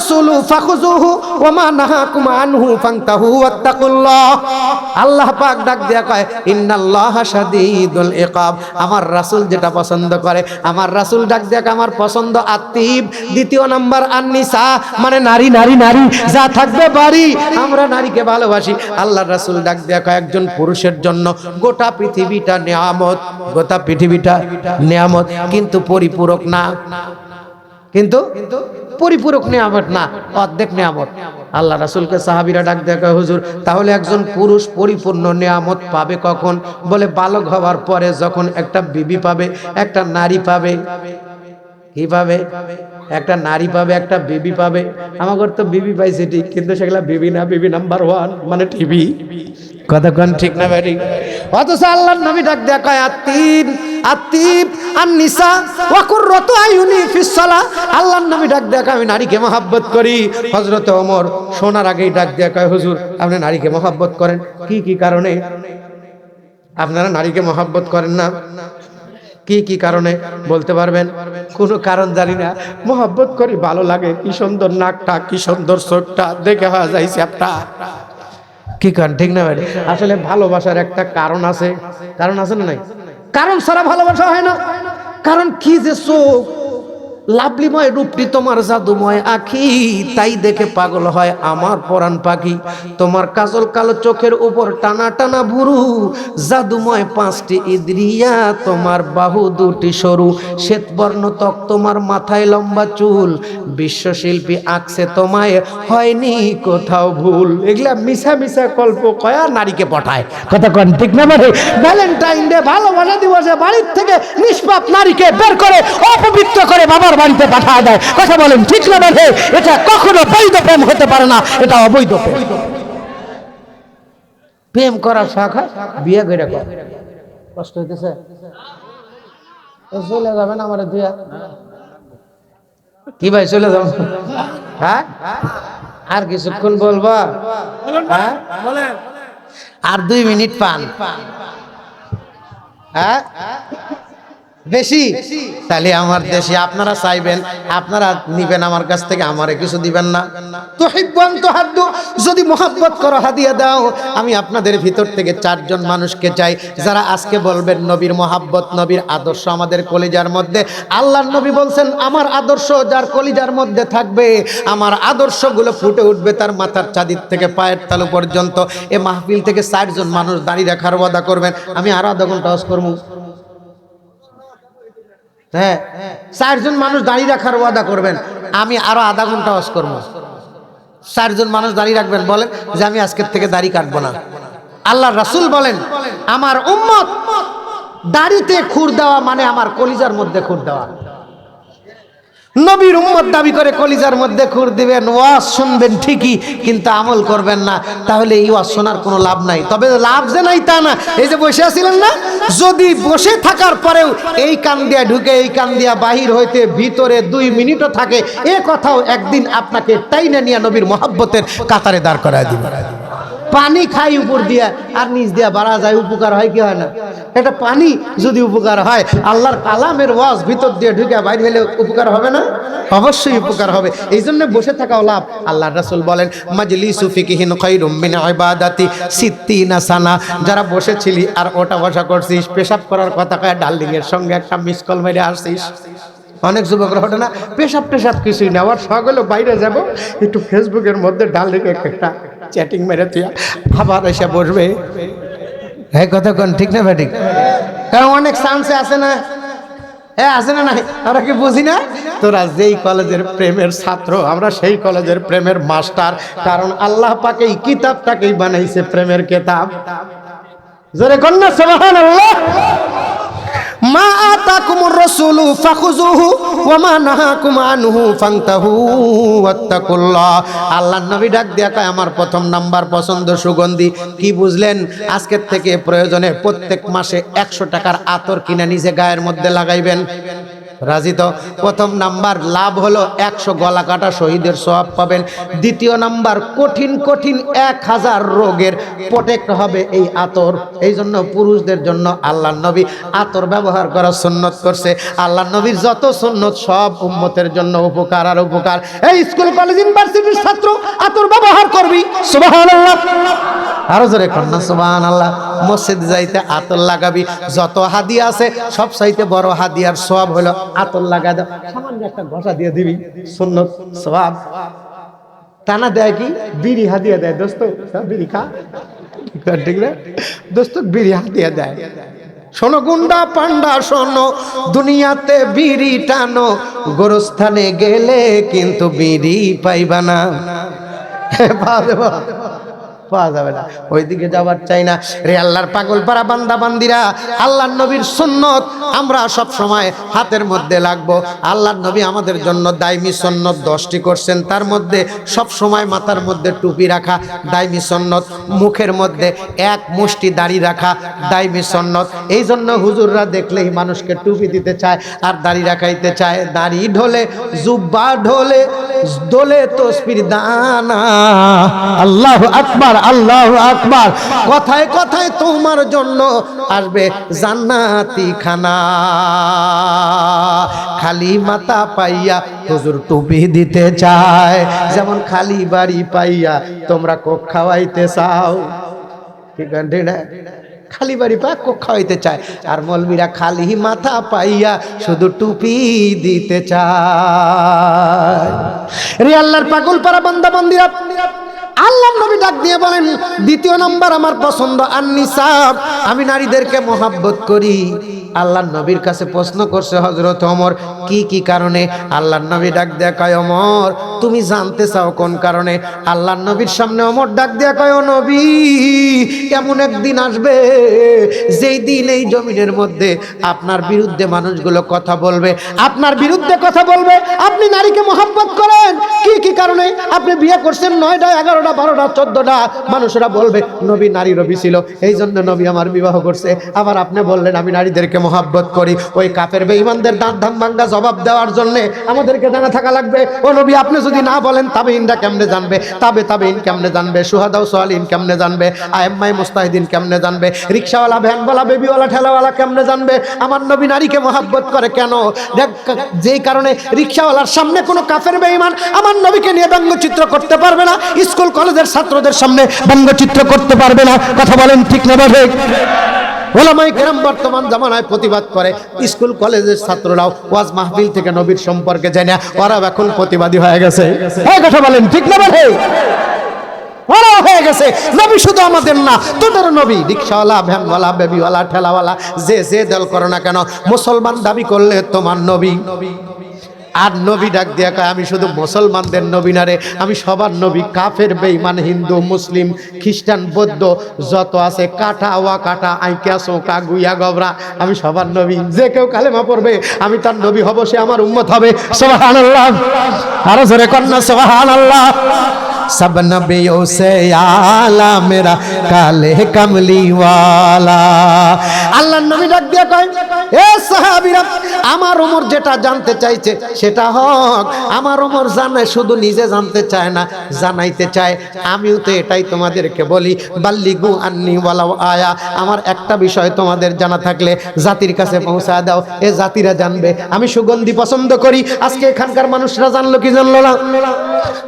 রাসূলু ফাখুযুহু ওয়া মা নাহাকুম আনহু ফান্তাহু ওয়াত্তাকুল্লাহ। আল্লাহ পাক ডাক দেয়া কয়, ইন্নাল্লাহা শাদীদুল ইকাব। আমার রাসূল যেটা পছন্দ করে, আমার রাসূল ডাক দেয়া আমার পছন্দ আত্মীব দ্বিতীয় নাম্বার আননিসা। মানে নারী নারী নারী, যা থাকবে বাড়ি। আমরা নারীকে ভালোবাসি। আল্লাহ রাসূল ডাক দেয়া কয়, একজন পুরুষের জন্য গোটা পৃথিবীটা নিয়ামত, গোটা পৃথিবীটা নিয়ামত। কিন্তু পরিপূরক না। কিন্তু পরিপূরক নিয়ামত না, অর্ধেক নিয়ামত। আল্লাহ রাসুলকে সাহাবিরা ডাক দেখা হুজুর, তাহলে একজন পুরুষ পরিপূর্ণ নিয়ামত পাবে কখন? বলে, বালক হওয়ার পরে যখন একটা বিবি পাবে, একটা নারী পাবে। কি পাবে? একটা নারী পাবে, একটা বেবি পাবে। আমাদের তো বিবি পাইছে ঠিক, কিন্তু সেগুলা বিবি না, বিবি নাম্বার ওয়ান মানে টিভি। কতক্ষণ ঠিক না ব্যাটি অথচ আল্লাহ নবী ডাক দেয়া কয় আত্মিন আত্মিব আর নিসা ওয়াকুর রত আয়ুনি ফিসলা আল্লাহর নবী ডাক কয়, আমি নারীকে মহাব্বত করি। হজরত ওমর শোনার আগেই ডাক দেয়া হুজুর আপনি নারীকে মহাব্বত করেন? কি কি কারণে? আপনারা নারীকে মহাব্বত করেন না? কি কি কারণে? বলতে পারবেন? কোনো কারণ জানি না। মোহাব্বত করি ভালো লাগে। কি সুন্দর নাকটা কি সুন্দর চোখটা দেখে হওয়া যায় চ্যাপটা কি কারণ ঠিক না ভাই? আসলে ভালোবাসার একটা কারণ আছে। কারণ আছে না নাই? কারণ সারা ভালোবাসা হয় না। কারণ কি যে চোখ লাভলিময় রূপটি তোমার জাদুময় আখি, তাই দেখে পাগল হয় আমার পরাণ পাখি। তোমার কাজল কালো চোখের উপর টানা টানা ভুরু, জাদুময় পাঁচটি ইদ্রিয়া, তোমার বাহু দুটি সরু। শ্বেতবর্ণ ত্বক তোমার মাথায় লম্বা চুল, বিশ্বশিল্পী আঁকছে তোমায়, হয়নি কোথাও ভুল। এগুলা মিশা মিশা কল্প কয়া নারীকে পাঠায়। কথা কন ঠিক না মানে ভ্যালেন্টাইন ডে ভালোবাসা দিবসে বাড়ির থেকে নিষ্পাপ নারীকে বের করে, অপবিত্র করে বাবার বাড়িতে পাঠায় দেয়। কথা বলেন, ঠিক না মানে এটা কখনো বৈধ প্রেম হতে পারে না, এটা অবৈধ প্রেম। প্রেম করার শখ বিয়ে করে কষ্ট হইতেছে? চলে যাবেন আমার দিয়া কি ভাই, চলে যাব? হ্যাঁ? আর কিছুক্ষণ বলবা? হ্যাঁ? আর দুই মিনিট পান। হ্যাঁ? বেশি? তাহলে আমার দেশে আপনারা চাইবেন, আপনারা নিবেন আমার কাছ থেকে, আমারে কিছু দিবেন না। তো হিব্বান তো হাদ্দু যদি মোহাব্বত করো হাদিয়া দাও, আমি আপনাদের ভিতর থেকে চারজন মানুষকে চাই, যারা আজকে বলবেন নবীর মোহাব্বত, নবীর আদর্শ আমাদের কলিজার মধ্যে। আল্লাহর নবী বলছেন, আমার আদর্শ যার কলিজার মধ্যে থাকবে, আমার আদর্শগুলো ফুটে উঠবে তার মাথার চাঁদির থেকে, পায়ের তালু পর্যন্ত। এ মাহফিল থেকে চারজন মানুষ দাঁড়িয়ে রাখার ওয়াদা করবেন। আমি আরও আধা ঘণ্টা হজ করব। হ্যাঁ চারজন মানুষ দাঁড়িয়ে রাখার ওয়াদা করবেন, আমি আরও আধা ঘণ্টা ওয়াজ করব। চারজন মানুষ দাঁড়িয়ে রাখবেন, বলেন যে আমি আজকের থেকে দাড়ি কাটবো না। আল্লাহ রাসুল বলেন, আমার উম্মত দাড়িতে খুর দেওয়া মানে আমার কলিজার মধ্যে খুর দেওয়া। নবীর উম্মত দাবি করে কলিজার মধ্যে খুর দিবেন, ওয়াজ শুনবেন ঠিকই, কিন্তু আমল করবেন না। তাহলে এই ওয়াজ শোনার কোনো লাভ নাই। তবে লাভ যে নাই তা না। এই যে বসে আছিলেন না? যদি বসে থাকার পরেও এই কান দিয়া ঢুকে, এই কান দিয়া বাহির হইতে ভিতরে দুই মিনিটও থাকে, এ কথাও একদিন আপনাকে টাইনা নিয়ে নবীর মহাব্বতের কাতারে দাঁড় করায় দিবে। পানি খাই উপর দিয়া, আর নিচ দিয়া বাড়া যায়, উপকার হয় কি হয় না? এটা পানি যদি উপকার হয়, আল্লাহর কালামের ওয়াজ ভিতর দিয়ে ঢুকে বাইরে হলে উপকার হবে না? অবশ্যই উপকার হবে। এই জন্য বসে থাকাও লাভ। আল্লাহ রাসূল বলেন মাজলি সুফিকিহীন খৈরুম মিন ইবাদাতি সিত্তিনা সানা। যারা বসেছিলি আর ওটা বসা করছিস, পেশাব করার কথা কয় এর সঙ্গে একটা মিস কল মেরে আসছিস। অনেক যুবকরা ওঠে না পেশাব টেশাব কিছুই না আবার সকালে বাইরে যাব, একটু ফেসবুকের মধ্যে ডার্লিং একটা চ্যাটিং মেরে তুই আবার এসে বসবে। হ্যাঁ কতক্ষণ ঠিক না ঠিক কারণ অনেক চান্সে আছে না। হ্যাঁ আছে না নাই? আমরা কি বুঝি না? তোরা যেই কলেজের প্রেমের ছাত্র, আমরা সেই কলেজের প্রেমের মাস্টার কারণ আল্লাহ পাকে কিতাবটাকেই বানাইছে প্রেমের কেতাব। জোরে কন্যা সোহান আল্লাহ মা আমার প্রথম নাম্বার পছন্দ সুগন্ধি। কি বুঝলেন? আজকের থেকে প্রয়োজনে প্রত্যেক মাসে 100 টাকার আতর কিনা নিজে গায়ের মধ্যে লাগাইবেন। রাজি তো? প্রথম নাম্বার লাভ হলো একশো গলা কাটা শহীদের সব পাবেন। দ্বিতীয় নাম্বার কঠিন কঠিন এক হাজার রোগের প্রোটেক্ট হবে এই আতর। এই জন্য পুরুষদের জন্য আল্লাহ নবী আতর ব্যবহার করার সুন্নত করছে। আল্লাহ নবীর যত সুন্নত সব উম্মতের জন্য উপকার আর উপকার। এই স্কুল, কলেজ, ইউনিভার্সিটির ছাত্র আতর ব্যবহার করবি? আরও জোরে কন্যা সুবহান আল্লাহ মসজিদ যাইতে আতর লাগাবি। যত হাদিয়া আছে সব চাইতে বড় হাদিয়ার সব হলো আতর লাগা দাও। সামান্য একটা ঘষা দিয়ে দিবি, সুন্নত সওয়াব। টানা দেয় কি? বিড়ি হাদিয়া দেয়। দোস্ত সব বিড়ি খা। দোস্ত, বিড়ি হাদিয়া দেয়। শোনো গুন্ডা পান্ডা, শোনো, দুনিয়াতে বিড়ি টানো। গোরস্থানে গেলে কিন্তু বিড়ি পাইবা না। পাওয়া যাবে না। ওইদিকে যাবার চাই না। রে আল্লাহর পাগল পাড়া বান্দা বান্দিরা, আল্লাহর নবীর সুন্নত আমরা সব সময় হাতের মধ্যে লাগবো। আল্লাহর নবী আমাদের জন্য দায়মি সন্নত দশটি করছেন। তার মধ্যে সব সময় মাথার মধ্যে টুপি রাখা, দায়মি সন্নত। মুখের মধ্যে এক মুষ্টি দাড়ি রাখা, দায়মি সন্নত। এই জন্য হুজুররা দেখলেই মানুষকে টুপি দিতে চায় আর দাড়ি রাখাইতে চায়। দাড়ি ঢোলে, জুব্বা ঢোলে, দোলে তসপির দানা। আল্লাহ আকবার। আল্লাহ আকবার। কথায় কথায় তোমার জন্য আসবে জান্নাতি খানা খালি মাথা পাইয়া হুজুর টুপি দিতে চায়, যেমন খালি বাড়ি পাইয়া তোমরা কোক খাওয়াইতে চাও। ঠিক আছে খালি বাড়ি পা কোক খাওয়াইতে চায়, আর মলমিরা খালি মাথা পাইয়া শুধু টুপি দিতে চায়। রে আল্লাহর পাগল পারা বান্দা বান্দিরা আল্লাহ নবী ডাক দিয়ে বলেন, দ্বিতীয় নম্বর আমার পছন্দ আন্নি সাহ আমি নারীদেরকে মোহাব্বত করি। আল্লাহ নবীর কাছে প্রশ্ন করছে হজরত অমর কি কি কারণে আল্লাহ নবী ডাক দেয়া কয় অমর তুমি জানতে চাও কোন কারণে আল্লাহ নবীর সামনে অমর ডাক দেয়া কয় নবী, এমন একদিন আসবে যেই দিন এই জমিনের মধ্যে আপনার বিরুদ্ধে মানুষগুলো কথা বলবে। আপনার বিরুদ্ধে কথা বলবে। আপনি নারীকে মোহাব্বত করেন। কি কি কারণে? আপনি বিয়ে করছেন নয়টা, এগারোটা, বারোটা, চোদ্দটা। মানুষরা বলবে, নবী নারী রবি ছিল। এই জন্য নবী আমার বিবাহ করছে। আবার আপনি বললেন, আমি নারীদেরকে মোহাব্বত করি। ওই কাফের বেঈমানদের দাঁত ধাম ভাঙ্গা জবাব দেওয়ার জন্য আমাদেরকে জানা থাকা লাগবে। ও নবী, আপনি যদি না বলেন তবে ইনরা কেমনে জানবে? তবে তবে ইন কেমনে জানবে? সুহাদাও সোয়ালিন কেমনে জানবে? আয়েম্মাই মুস্তাহিদিন কেমনে জানবে? রিক্সাওয়ালা, ভ্যানওয়ালা, বেবিওয়ালা, ঠেলাওয়ালা কেমনে জানবে? আমার নবী নারীকে মোহাব্বত করে কেন? দেখ, যেই কারণে রিক্সাওয়ালার সামনে কোনো কাফের বেঈমান আমার নবীকে নিয়ে ব্যঙ্গচিত্র করতে পারবে না, স্কুল, কলেজের ছাত্রদের সামনে ব্যঙ্গচিত্র করতে পারবে না। কথা বলেন ঠিক না ঠিক ওলামাই কেরাম বর্তমান জামানায় প্রতিবাদ করে। স্কুল, কলেজের ছাত্ররাও ওয়াজ মাহফিল থেকে নবীর সম্পর্কে জানে ওরা এখন প্রতিবাদী হয়ে গেছে। কথা বলেন, ঠিক না বলে? ওরাও হয়ে গেছে। নবী শুধু আমাদের না, তোদের নবী, রিক্সাওয়ালা, ভ্যানওয়ালা, বেবিওয়ালা, ঠেলাওয়ালা, যে যে দল করো না কেন, মুসলমান দাবি করলে তোমার নবী নবী। আর নবী ডাক দিয়া কয়, আমি শুধু মুসলমানদের নবী না রে, আমি সবার নবী কাফের, বেঈমান, হিন্দু, মুসলিম, খ্রিস্টান, বৌদ্ধ, যত আছে, কাটা ওয়া কাটা, আইকা চৌকা গুইয়া গবরা, আমি সবার নবী। যে কেউ কালেমা পড়বে, আমি তার নবী হব, সে আমার উম্মত হবে। সুবহানাল্লাহ। আরও জোরে কন্যা সুবহানাল্লাহ। सब नबियों से आला मेरा काले कमली वाला আল্লাহ নবী ডাক দিয়া কয় এ সাহাবীরা আমার ওমর যেটা জানতে চাইছে সেটা হক আমার ওমর জানে শুধু নিজে জানতে চায় না জানাইতে চায় আমিও তো এটাই তোমাদেরকে বলি বাল্লিগু আন্নি ওয়ালাও আয়া আমার একটা বিষয় তোমাদের জানা থাকলে জাতির কাছে পৌঁছা দাও এ জাতিরা জানবে আমি সুগন্ধি পছন্দ করি আজকে এখানকার মানুষরা জানলো কি জানলো না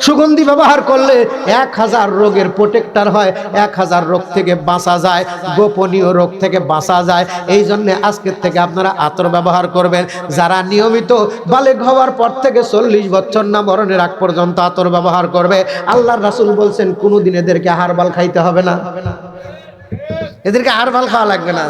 সুগন্ধি ব্যবহার করলে এক হাজার রোগের প্রোটেক্টার হয়, এক হাজার রোগ থেকে বাঁচা যায়, গোপনীয় রোগ থেকে বাঁচা যায়। এই জন্য আজকের থেকে আপনারা আতর ব্যবহার করবেন। যারা নিয়মিত বালেক হওয়ার পর থেকে চল্লিশ বছর না মরণের আগ পর্যন্ত আতর ব্যবহার করবে, আল্লাহর রাসুল বলছেন, কোনোদিন এদেরকে হারবাল খাইতে হবে না। এদেরকে আর ভালো খাওয়া লাগবে না।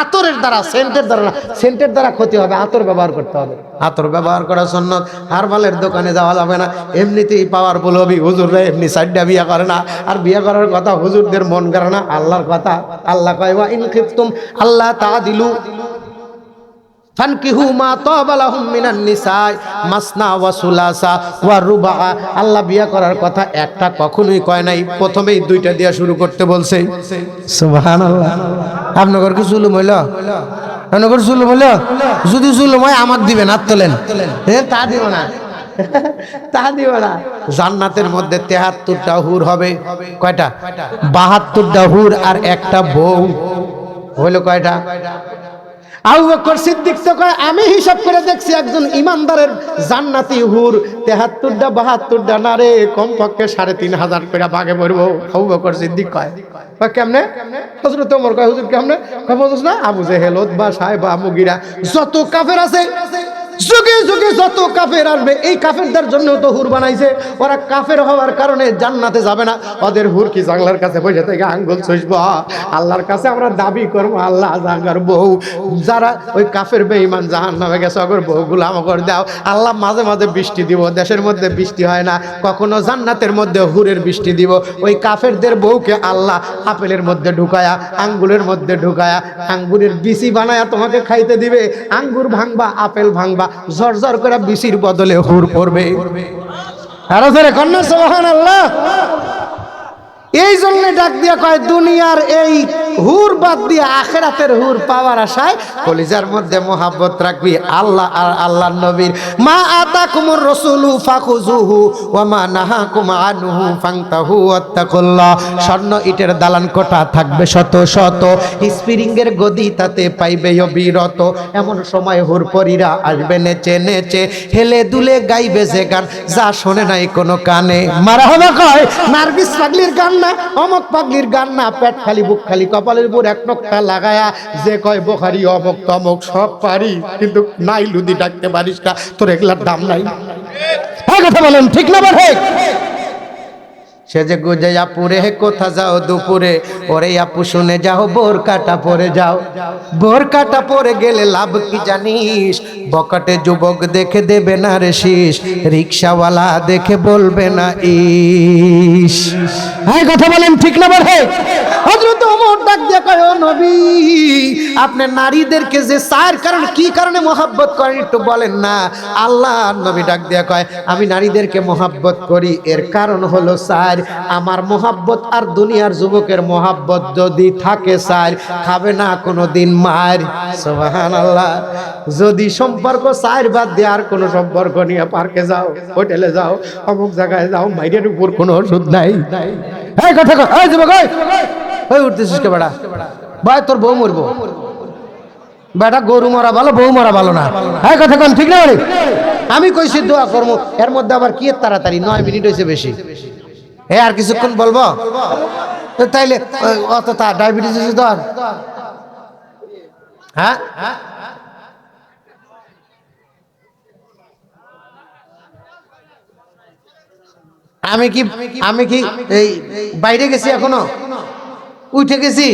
আতরের দ্বারা, সেন্টের দ্বারা না, সেন্টের দ্বারা ক্ষতি হবে, আতর ব্যবহার করতে হবে। আতর ব্যবহার করার জন্য হারবালের দোকানে যাওয়া যাবে না। এমনিতেই পাওয়ার পাওয়ারফুল হবি হুজুররা এমনি সাইডটা বিয়ে করে না। আর বিয়ে করার কথা হুজুরদের মন করে না, আল্লাহর কথা। আল্লাহ কয়, ওয়া ইন খিফতুম আল্লাহ তা দিলু ফানকিহু মা তাবালাহুম মিনান নিসাই মাসনা ওয়া সুলাসা ওয়া রুবা আল্লাহ বিয়া করার কথা একটা কখনোই কয় নাই। প্রথমেই দুইটা দিয়া শুরু করতে বলছে। সুবহানাল্লাহ। আপনাদের কি জুলুম হইল? নগর জুলুম হলো যদি জুলুম হয় আমাকে দিবেন আর তোলেন। তা দিব না। তা দিব না। জান্নাতের মধ্যে তেহাত্তরটা হুর হবে। কয়টা? বাহাত্তরটা হুর আর একটা বউ। হইল কয়টা? আবু বকর সিদ্দিক তো কয়, আমি হিসাব করে দেখছি একজন ইমানদারের জান্নাতি হুর, তেহাত্তরটা, বাহাত্তরটা না রে কমপক্ষে সাড়ে তিন হাজার করে বাঘে পড়ব আবু বকর সিদ্দিক কয়। কেমনে? হজরত কয়, হুজুর কেমনে? না? আবু জেহেল বা সাহেব আমুগিরা যত কাফের আছে যুগে যুগে যত কাফের আসবে, এই কাফেরদের জন্য তো হুর বানাইছে। ওরা কাফের হওয়ার কারণে জান্নাতে যাবে না। ওদের হুর কি জাংলার কাছে বসে থেকে আঙ্গুল ছুঁসব আল্লাহর কাছে আমরা দাবি করব, আল্লাহ জাগার বউ। যারা ওই কাফের বেঈমান জাহান নামে গেছে অগর বউগুলো আমাকে দাও। আল্লাহ মাঝে মাঝে বৃষ্টি দিব, দেশের মধ্যে বৃষ্টি হয় না। কখনো জান্নাতের মধ্যে হুরের বৃষ্টি দিব। ওই কাফেরদের বউকে আল্লাহ আপেলের মধ্যে ঢুকায়া আঙ্গুরের মধ্যে ঢুকায়া, আঙ্গুরের বিচি বানায়া তোমাকে খাইতে দিবে। আঙ্গুর ভাঙবা, আপেল ভাঙবা ঝরঝর করে বিচির বদলে হুর পড়বে। আরও ধরে কন্যা সোহান আল্লাহ এই জন্য ডাক দিয়া কয়, দুনিয়ার এই হুর বাদ দিয়ে আখেরাতের হুর পাওয়ার আশায় কলিজার মধ্যে মোহাব্বত রাখবি। আল্লাহ আর আল্লাহ নবীর মা আতা কুমুর রসুলু ফাখুজুহু ওয়া মা নাহাকুম আনহু ফাংতাহু ওয়াত্তাকুল্লাহ। স্বর্ণ ইটের দালান কোঠা থাকবে শত শত। স্প্রিং গদি তাতে পাইবে অবিরত। এমন সময় হুর পরীরা আসবে নেচে নেচে। হেলে দুলে গাইবে যে গান, যা শোনে নাই কোনো কানে। মারা হবে কয়? নার্গিস পাগলির গান না, অমক পাগলির গান না, পেট খালি বুক খালি কপালের উপর এক নকটা লাগায়া যে কয় বোখারি অমক তমক সব পারি কিন্তু নাই লুদি ডাকতে পারিস না তোর এগুলার দাম নাই। কথা বলেন ঠিক না ঠিক। সে যে গুজে আপুরে কোথা যাও দুপুরে? ওরে আপু শুনে যাও বোর কাটা পরে যাও। বোর কাটা পরে গেলে লাভ কি জানিস? বকাটে যুবক দেখে দেবে না রে শীষ। রিক্সাওয়ালা দেখে বলবে না ইস। হ্যাঁ কথা বলেন ঠিক না বলে? হজরত ওমর ডাক ও নবী আপনি নারীদেরকে যে চার কারণ, কি কারণে মোহাব্বত করেন একটু বলেন না। আল্লাহ নবী ডাক দিয়ে কয়, আমি নারীদেরকে মহাব্বত করি। এর কারণ হলো স্যার আমার মোহাব্বত আর দুনিয়ার যুবকের মোহাব্বত যদি থাকে স্যার খাবে না কোনো দিন মার সোহান আল্লাহ যদি সম্পর্ক স্যার বাদ দিয়ে আর কোনো সম্পর্ক নিয়ে পার্কে যাও, হোটেলে যাও, অমুক জায়গায় যাও, মাইরের উপর কোনো ওষুধ নাই। না। কথা কন, ঠিক আমি কইছি দোয়া করব এর মধ্যে আবার কি তাড়াতাড়ি? নয় মিনিট হয়েছে বেশি। এ আর কিছুক্ষণ বলব? তাইলে অত তা ডায়াবেটিস তোর? হ্যাঁ? আমি কি আমি কি এই বাইরে গেছি এখনও? উঠে গেছি,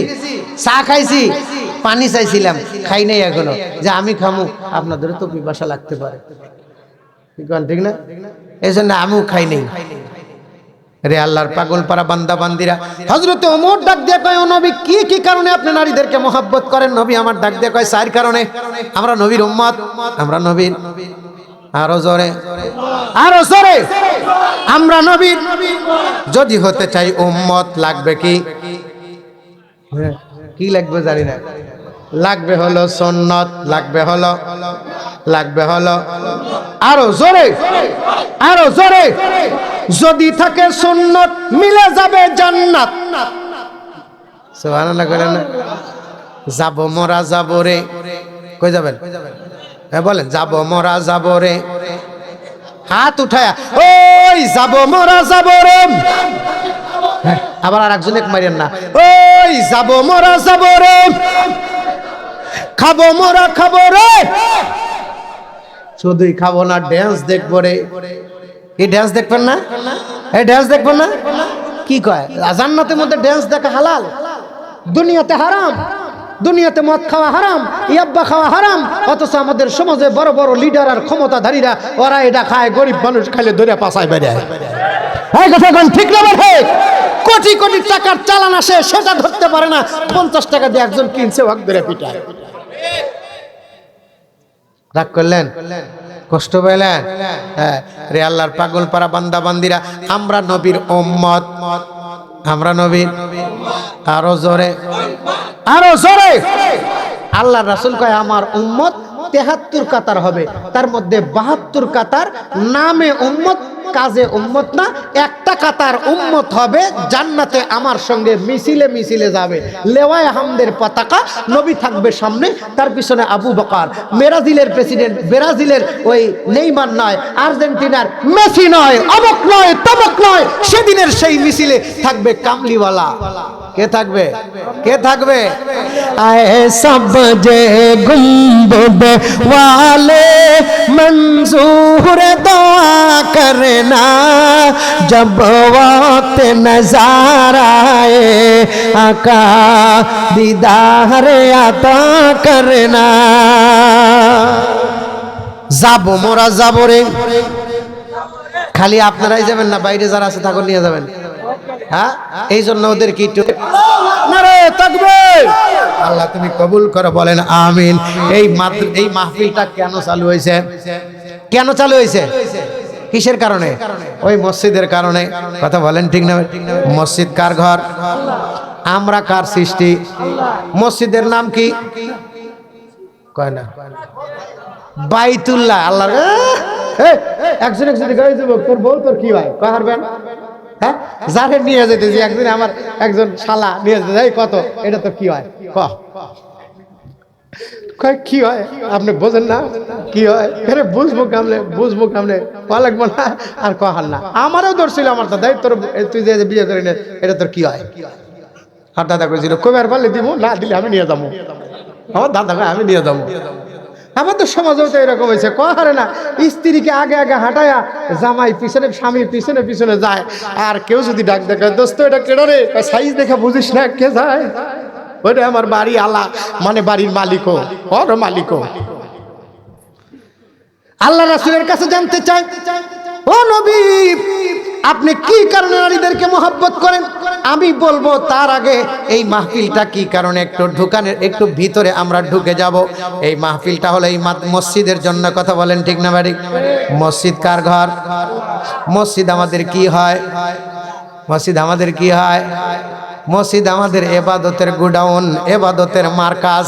চা খাইছি, পানি চাইছিলাম, খাই নাই এখনও। যে আমি খামু আপনাদের তো পিপাসা লাগতে পারে। ঠিক না? এই জন্য আমিও খাই নেই। রে আল্লাহর পাগল পারা বান্দা বান্দিরা হজরত ওমর ডাক দিয়ে কয় ও নবী কি কি কারণে আপনি নারীদেরকে মহাব্বত করেন? নবী আমার ডাক দিয়ে কয় চার কারণে। আমরা নবীর উম্মত আমরা নবীর আরও জোরে। আরও জোরে। আমরা নবীর যদি হতে চাই উম্মত লাগবে কি? হ্যাঁ, কি লাগবে জানি না। লাগবে হলো সন্নত লাগবে হলো লাগবে হলো। আরও জোরে আরও জোরে। যদি থাকে সুন্নত মিলে যাবে জান্নাত। সুবহানাল্লাহ কইলেন না? যাব মোরা যাব রে। কই যাবেন? হ্যাঁ বলেন যাব মোরা যাব রে। হাত উঠায়া ওই যাব মোরা যাব রে। হ্যাঁ, আবার আর একজন এক মারিয়েন না। ওই যাব মোরা যাব রে। খাব মোরা খাব রে। শুধুই খাব না ড্যান্স দেখব রে। এই ড্যান্স দেখবেন না? এই ড্যান্স দেখবেন না? কি কয়? জান্নাতের মধ্যে ড্যান্স দেখা হালাল। দুনিয়াতে হারাম। দুনিয়াতে মদ খাওয়া হারাম। ইয়াব্বা খাওয়া হারাম। অথচ আমাদের সমাজে বড় বড় লিডার আর ক্ষমতাধারীরা, ওরা এটা খায়, গরিব মানুষ খাইলে ধরে পাশায় বেড়ায় এই কথা কোন, ঠিক না বটে কোটি কোটি টাকার চালান আসে সেটা ধরতে পারে না। পঞ্চাশ টাকা দিয়ে একজন কিনছে ওয়াক ধরে পিটায়। রাগ করলেন? কষ্ট পেলেন হ্যাঁ। রে আল্লাহর পাগল পারা বান্দা বান্দিরা আমরা নবীর ওম্মত আমরা নবীর আরও জোরে। আরও জোরে। আল্লাহ রাসুল কয় আমার উম্মত তেহাত্তর কাতার হবে। তার মধ্যে বাহাত্তর কাতার নামে উম্মত, কাজে উম্মত না, একটা কাতার উম্মত হবে, জান্নাতে আমার সঙ্গে মিছিলে মিছিলে যাবে। লেওয়ায় আহমদের পতাকা, নবী থাকবে সামনে, তার পিছনে আবু বকার। ব্রাজিলের প্রেসিডেন্ট, ব্রাজিলের ওই নেইমার নয়, আর্জেন্টিনার মেসি নয় অবক নয় তবক নয়, সেদিনের সেই মিছিলে থাকবে কামলিওয়ালা। কে থাকবে? কে থাকবে? আয় সব যে গুম্বদ वाले मंजूर दुआ करना जब वक्त नजार आए आका दीदार अता करना যাবো মোরা যাবো রে খালি আপনারাই যাবেন না বাইরে যারা আছে তাকে নিয়ে যাবেন হ্যাঁ? এই জন্য ওদের কি! আল্লাহ তুমি কবুল করে বলেন আমিন। এই এই মাহফিলটা কেন চালু হয়েছে? কেন চালু হয়েছে? কিসের কারণে? ওই মসজিদের কারণে। কথা বলেন ঠিক না? মসজিদ কার ঘর? আমরা কার সৃষ্টি? মসজিদের নাম কি? কয় না। বাইতুল্লাহ আল্লাহ। একজন একজন তোর বউ তোর কি হয়? কয় হারবেন? হ্যাঁ? যারে নিয়ে একদিন আমার একজন শালা নিয়ে যেতে কত? এটা তো কি হয়? ক? কি হয়? আপনি বোঝেন না? কি হয়? আরে বুঝব কামলে বুঝব কামলে না? আর কহার না? আমারও ধরছিল আমার দেখ তোর তুই যে বিয়ে করে নে, এটা তোর কি হয়? আর দাদা কইছিল কবার পারলে দিব না দিলে আমি নিয়ে যাব আমার দাদাকে আমি নিয়ে যাব আমাদের সমাজেও তো এরকম হয়েছে। কহারে না, স্ত্রীকে আগে আগে হাঁটায়া জামাই পিছনে, স্বামী পিছনে পিছনে যায়। আর কেউ যদি ডাক দেখে দোস্ত, এটা কেডো রে? সাইজ দেখে বুঝিস না কে যায়? ওইটা আমার বাড়ি আলা মানে বাড়ির মালিকও, ওর মালিকও। আল্লাহ রাসুলের কাছে জানতে চাই ও নবী, আপনি কি কারণে নারীদেরকে মহব্বত করেন? আমি বলব তার আগে এই মাহফিলটা কি কারণে একটু ঢুকানের একটু ভিতরে আমরা ঢুকে যাব। এই মাহফিলটা হলো এই মসজিদের জন্য কথা বলেন ঠিক না বাড়ি মসজিদ কার ঘর? মসজিদ আমাদের কি হয়? মসজিদ আমাদের কি হয়? মসজিদ আমাদের এবাদতের গুডাউন, এবাদতের মার্কাজ।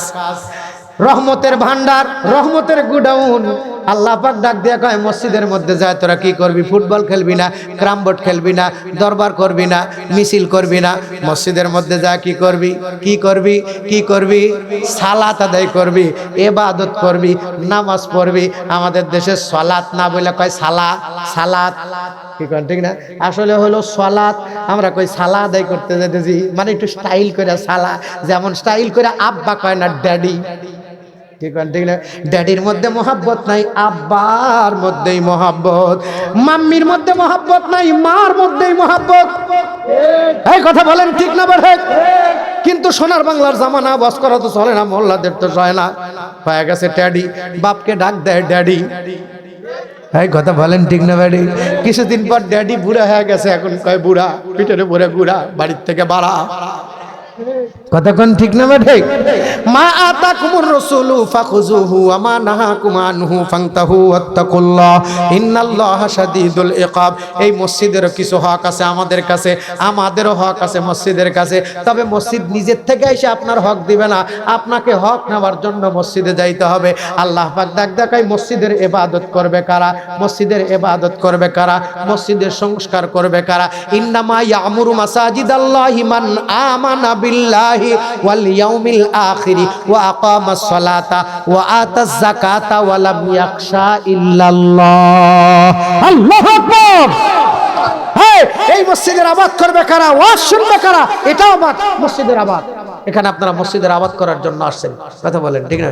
রহমতের ভান্ডার রহমতের গুডাউন। আল্লাহ পাক ডাক দিয়া কয়, মসজিদের মধ্যে যায়, তোরা কি করবি? ফুটবল খেলবি না? ক্রাম বোর্ড খেলবি না? দরবার করবি না? মিছিল করবি না? মসজিদের মধ্যে যা কি করবি? কি করবি? কি করবি? সালাত আদায় করবি, এবাদত করবি, নামাজ পড়বি। আমাদের দেশে সলাত না বলে কয় সালা সালাত। কি করেন ঠিক না? আসলে হলো সলাত আমরা কই সালা আদায় করতে যেতেছি মানে একটু স্টাইল করে সালা যেমন স্টাইল করে আব্বা কয় না ড্যাডি ঠিক ঠিক না ড্যাডির মধ্যে মহাব্বত নাই, আব্বার মধ্যেই মহাব্বত, মাম্মির মধ্যে মহাব্বত নাই, মার মধ্যেই মহাব্বত। এই কথা বলেন ঠিক না বেঠে কিন্তু সোনার বাংলার জামানা বস করা তো চলে না, মোল্লাদের তো চলে না। হয়ে গেছে ড্যাডি বাপকে ডাক দেয় ড্যাডি এই কথা বলেন ঠিক না বাড়ি কিছুদিন পর ড্যাডি বুড়া হয়ে গেছে, এখন কয় বুড়া, পিঠের বুড়া বাড়ির থেকে বাড়া। কতক্ষণ ঠিক না ঠিক? মা আতা কুমুর রসুলু ফাখুজুহু আমা নাহা কুমানহু ফাংতাহু ওয়াত্তাকুল্লাহ। ইন্নাল্লাহ শাদীদুল ইকাব। এই মসজিদের কিছু হক আছে আমাদের কাছে, আমাদেরও হক আছে মসজিদের কাছে। তবে মসজিদ নিজের থেকে এসে আপনার হক দিবে না। আপনাকে হক নেওয়ার জন্য মসজিদে যাইতে হবে। আল্লাহ পাক ডাক দেখাই মসজিদের ইবাদত করবে কারা? মসজিদের ইবাদত করবে কারা? মসজিদের সংস্কার করবে কারা? ইন্নামা ইয়ামুরু মাসাজিদাল্লাহি মান আমানা বিল্লাহি। ওয়াল ইয়াউমিল আখিরি ওয়া আকামাস সালাতা ওয়া আতাজ যাকাতা ওয়া লাম ইয়াখশা ইল্লাল্লাহ আল্লাহু আকবার! এই মসজিদের আবাদ করবে কারা ওয়াজ শুনবে কারা এটাও আবাদ মসজিদের আবাদ। এখানে আপনারা মসজিদের আবাদ করার জন্য আসছেন কথা বলেন ঠিক না?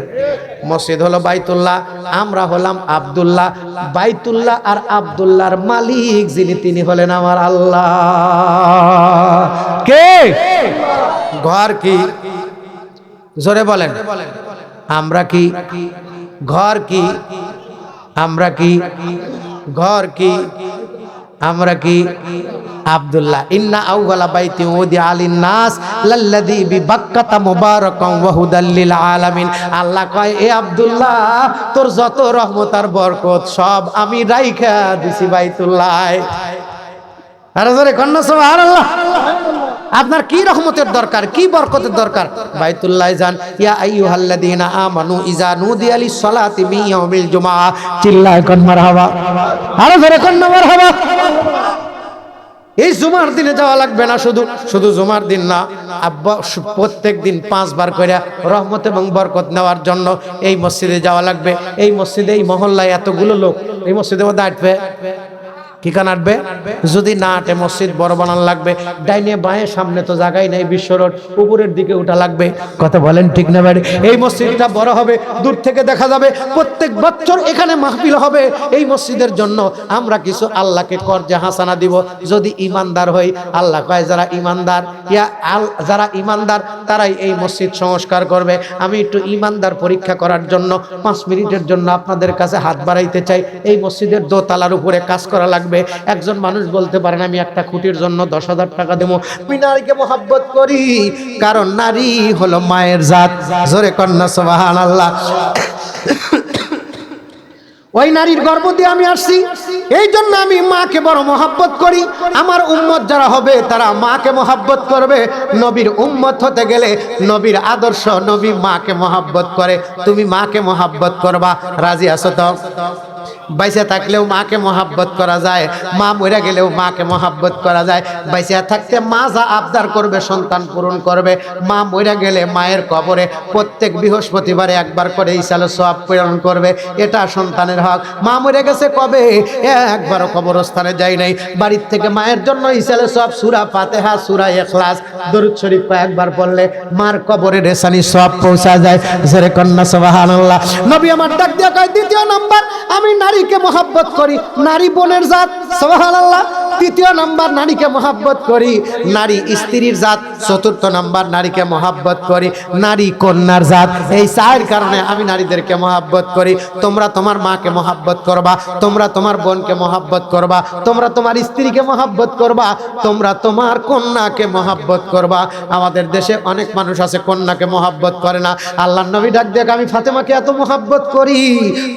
মসজিদ হলো বাইতুল্লাহ আমরা হলাম আব্দুল্লাহ বাইতুল্লাহ আর আব্দুল্লাহর মালিক যিনি তিনি হলেন আমার আল্লাহ। কে? ঘর কি? জোরে বলেন। আমরা কি? ঘর কি? আমরা কি? ঘর কি? আমরা কি? আব্দুল্লাহ। ইন্না আউওয়ালা বাইতি উদি আলিন নাস লাল্লাযী বিবাক্কাতা মুবারাকান ওয়া হুদাল লিল আলামিন। আল্লাহ কয়, এ আব্দুল্লাহ, তোর যত রহমত আর বরকত সব আমি রাইখা দিছি বাইতুল্লাহ। আরে জোরে কন্যা, সুবহানাল্লাহ। আপনার কি রহমতের দরকার? কি বরকতের দরকার? বাইতুল্লাহ যান ইয়া আইয়ুহাল্লাযীনা আমানু ইজা নুদিয়া লিস-সালাতি মিন জুমআ চিল্লায় কোন মারহাবা। আরও ধরে কোন মারহাবা। এই জুমার দিনে যাওয়া লাগবে না শুধু। শুধু জুমার দিন না, আব্বা প্রত্যেক দিন পাঁচবার করে রহমত এবং বরকত নেওয়ার জন্য এই মসজিদে যাওয়া লাগবে। এই মসজিদে, এই মহল্লায় এতগুলো লোক, এই মসজিদে আটবে। কি কান আটবে? যদি না আটে, মসজিদ বড় বানান লাগবে। ডাইনে বাঁয়ে, সামনে তো জায়গাই নেই, বিশ্ব রোড। উপরের দিকে উঠা লাগবে। কথা বলেন ঠিক না বাড়ি এই মসজিদটা বড় হবে, দূর থেকে দেখা যাবে। প্রত্যেক বছর এখানে মাহফিল হবে। এই মসজিদের জন্য আমরা কিছু আল্লাহকে কর্জে হাসানা দিব। যদি ইমানদার হই, আল্লাহ কয়, যারা ইমানদার, ইয়া আল, যারা ইমানদার, তারাই এই মসজিদ সংস্কার করবে। আমি একটু ইমানদার পরীক্ষা করার জন্য, পাঁচ মিনিটের জন্য আপনাদের কাছে হাত বাড়াইতে চাই। এই মসজিদের দোতলার উপরে কাজ করা লাগবে। একজন মানুষ বলতে পারেন আমি একটা খুঁটির জন্য দশ হাজার টাকা দেবো। আমি নারীকে মহাব্বত করি, কারণ নারী হলো মায়ের জাত। জোরে কন্যা সোবাহান আল্লাহ ওই নারীর গর্ব দিয়ে আমি আসছি। এই জন্য আমি মাকে বড় মহাব্বত করি। আমার উম্মত যারা হবে, তারা মাকে মহাব্বত করবে। নবীর উম্মত হতে গেলে নবীর আদর্শ নবী মাকে মহাব্বত করে। তুমি মাকে মহাব্বত করবা। রাজি আছো তো? বাইসে থাকলেও মাকে মহাব্বত করা যায়। মা মরে গেলেও মাকে মহাব্বত করা যায়। বাইসে থাকতে মা যা আবদার করবে, সন্তান পূরণ করবে। মা মরে গেলে মায়ের কবরে প্রত্যেক বৃহস্পতিবারে একবার করে ইসালে সব প্রেরণ করবে। এটা সন্তানের হক। মা মরে গেছে কবে? একবারও কবরস্থানে যাই নাই। বাড়ির থেকে মায়ের জন্য ইসালে সব সুরা ফাতেহা, সুরা এখলাস দরুদ শরীফ একবার বললে মার কবরে রেসানি সব পৌঁছা যায়। জোরে কন্যা সুবহানাল্লাহ। নবী আমার ডাক দিয়া কয়, দ্বিতীয় নাম্বার, আমি নারীকে মহাব্বত করি। নারী বোনের জাত, সুবহানাল্লাহ। তৃতীয় নাম্বার, নারীকে মহাব্বত করি। নারী স্ত্রীর জাত, চতুর্থ নাম্বার, নারীকে মহাব্বত করি। নারী কন্যার জাত, এই চার কারণে আমি নারীদেরকে মহাব্বত করি। তোমরা তোমার মাকে মহাব্বত করবা, তোমরা তোমার বোনকে মহাব্বত করবা, তোমরা তোমার স্ত্রীকে মহাব্বত করবা, তোমরা তোমার কন্যাকে মহাব্বত করবা। আমাদের দেশে অনেক মানুষ আছে, কন্যাকে মহাব্বত করে না। আল্লাহ নবী ডাক দেখ আমি ফাতেমাকে এত মহাব্বত করি।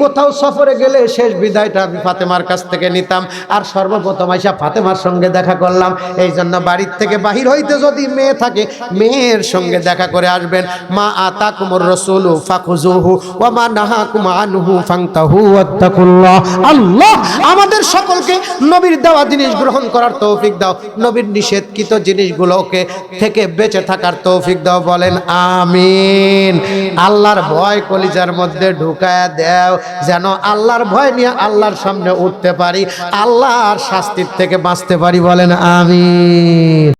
কোথাও সফরে গেলে শেষ বিদায়টা আমি ফাতেমার কাছ থেকে নিতাম। আর সর্বপ্রথম আইসা ফাতেমার সঙ্গে দেখা করলাম। এই জন্য বাড়ির থেকে বাহির হইতে যদি মেয়ে থাকে, মেয়ের সঙ্গে দেখা করে আসবেন। মা আতা কুমর রসুলু আমাদের সকলকে নবীর দেওয়া জিনিস গ্রহণ করার তৌফিক দাও। নবীর নিষেধকৃত জিনিসগুলোকে থেকে বেঁচে থাকার তৌফিক দাও, বলেন আমিন। আল্লাহর ভয় কলিজার মধ্যে ঢুকায় দেও, যেন আল্লাহর ভয় নিয়ে আল্লাহর সামনে উঠতে পারি আল্লাহর শাস্তির থেকে বাঁচতে পারি বলেন আমিন।